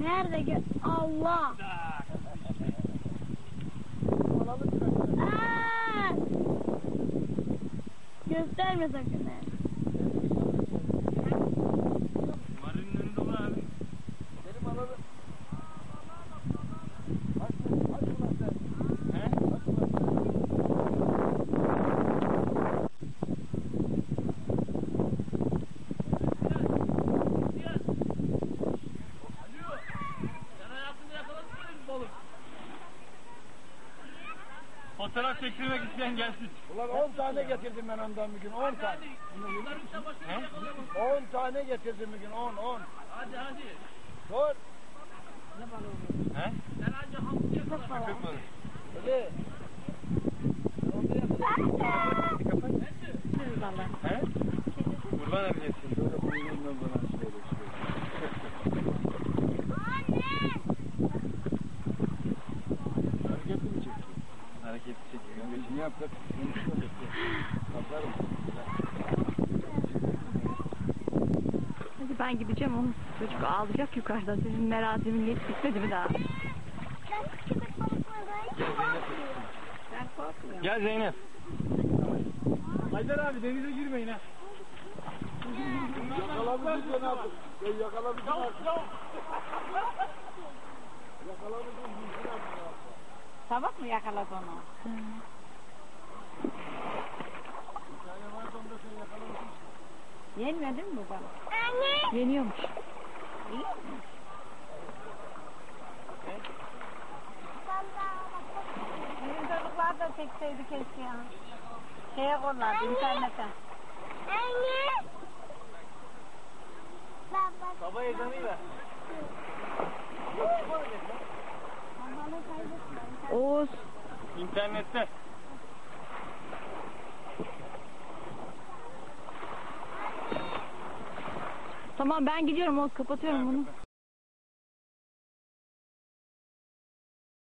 Nerede gö... Allah. Aa! Gösterme sakın. Marinin önünde olur abi. Benim alalım. Aç mı? Aç mı lan sen? He? Aç mı lan sen? Fotoğraf çektirmek isteyen gelsin. Ulan 10 tane getirdim ben ondan bir gün 10 tane. He? 10 tane getirdim bir gün 10 10. Hadi hadi. Dur. He? Sen anca kadar. falan. Köpek balığı. Hadi. Kurban abiyesin. Şöyle kuyruğundan bana şöyle yaptık. Hadi ben gideceğim oğlum. Çocuk ağlayacak yukarıda. Senin merasimin yet bitmedi mi daha? Gel Zeynep. Haydar abi denize girmeyin ha. Yakalamışsın ne yaptık? Ya yakalamışsın artık. Yakalamışsın. Sabah mı yakaladı onu? Bir tane vardı onda sen yakalamışsın. Yenmedi mi balık? Anne. Yeniyormuş. Bizim çocuklar da çekseydi keşke ya. Şeye koyarlardı internete. Anne. Baba. Baba ezanıyla. Oğuz. İnternette. Tamam ben gidiyorum Oğuz kapatıyorum bunu.